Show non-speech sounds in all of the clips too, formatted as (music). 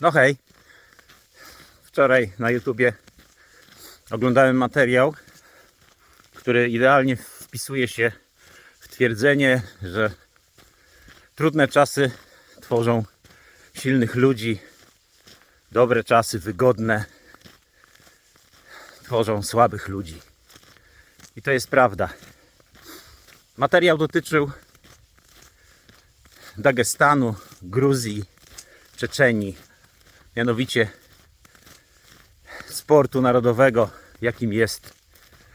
No hej. Wczoraj na YouTubie oglądałem materiał, który idealnie wpisuje się w twierdzenie, że trudne czasy tworzą silnych ludzi, dobre czasy, wygodne, tworzą słabych ludzi. I to jest prawda. Materiał dotyczył Dagestanu, Gruzji, Czeczenii, mianowicie sportu narodowego, jakim jest,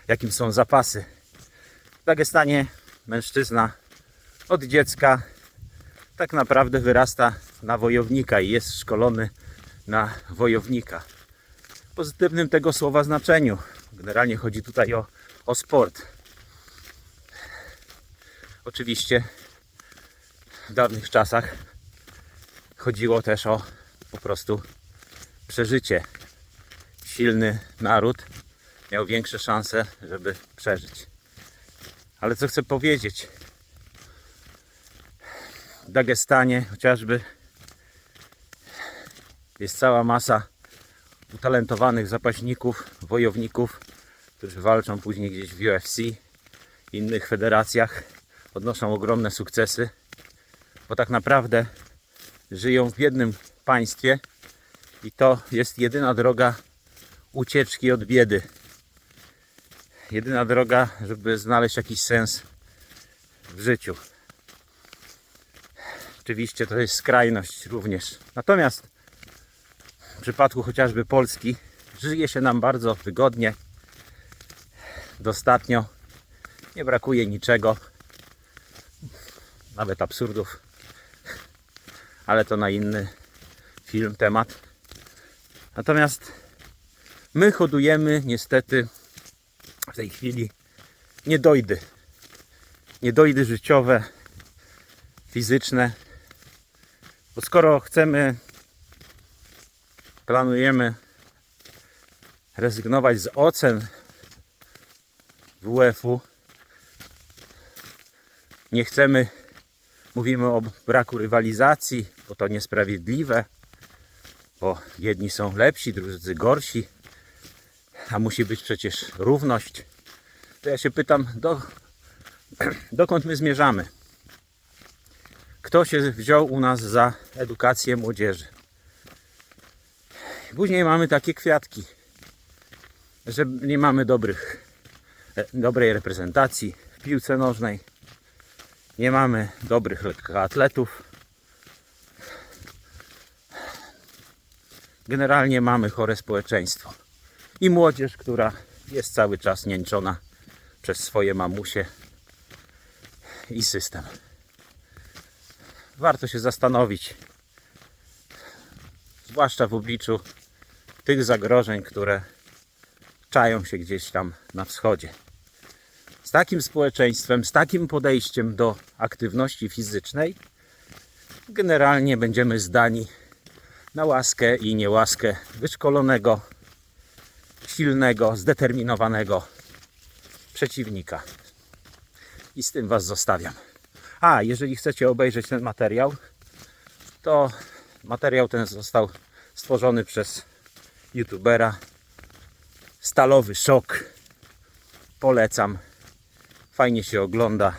jakim są zapasy. W Dagestanie mężczyzna od dziecka tak naprawdę wyrasta na wojownika i jest szkolony na wojownika. W pozytywnym tego słowa znaczeniu. Generalnie chodzi tutaj o, o sport. Oczywiście w dawnych czasach chodziło też o po prostu przeżycie. Silny naród miał większe szanse, żeby przeżyć. Ale co chcę powiedzieć? W Dagestanie chociażby jest cała masa utalentowanych zapaśników, wojowników, którzy walczą później gdzieś w UFC, innych federacjach, odnoszą ogromne sukcesy, bo tak naprawdę żyją w jednym państwie i to jest jedyna droga ucieczki od biedy. Jedyna droga, żeby znaleźć jakiś sens w życiu. Oczywiście to jest skrajność również. Natomiast w przypadku chociażby Polski żyje się nam bardzo wygodnie, dostatnio, nie brakuje niczego, nawet absurdów, ale to na inny film, temat. Natomiast my hodujemy niestety w tej chwili niedojdy. Niedojdy życiowe, fizyczne. Bo skoro chcemy, planujemy rezygnować z ocen WF-u, nie chcemy, mówimy o braku rywalizacji, bo to niesprawiedliwe, bo jedni są lepsi, drudzy gorsi, a musi być przecież równość. To ja się pytam, do, (clears throat) dokąd my zmierzamy? Kto się wziął u nas za edukację młodzieży? Później mamy takie kwiatki, że nie mamy dobrych, e, dobrej reprezentacji w piłce nożnej, nie mamy dobrych atletów. Generalnie mamy chore społeczeństwo i młodzież, która jest cały czas nięczona przez swoje mamusie i system. Warto się zastanowić, zwłaszcza w obliczu tych zagrożeń, które czają się gdzieś tam na wschodzie. Z takim społeczeństwem, z takim podejściem do aktywności fizycznej, generalnie będziemy zdani na łaskę i niełaskę wyszkolonego, silnego, zdeterminowanego przeciwnika. I z tym Was zostawiam. A, jeżeli chcecie obejrzeć ten materiał, to materiał ten został stworzony przez youtubera Stalowy Szok. Polecam. Fajnie się ogląda.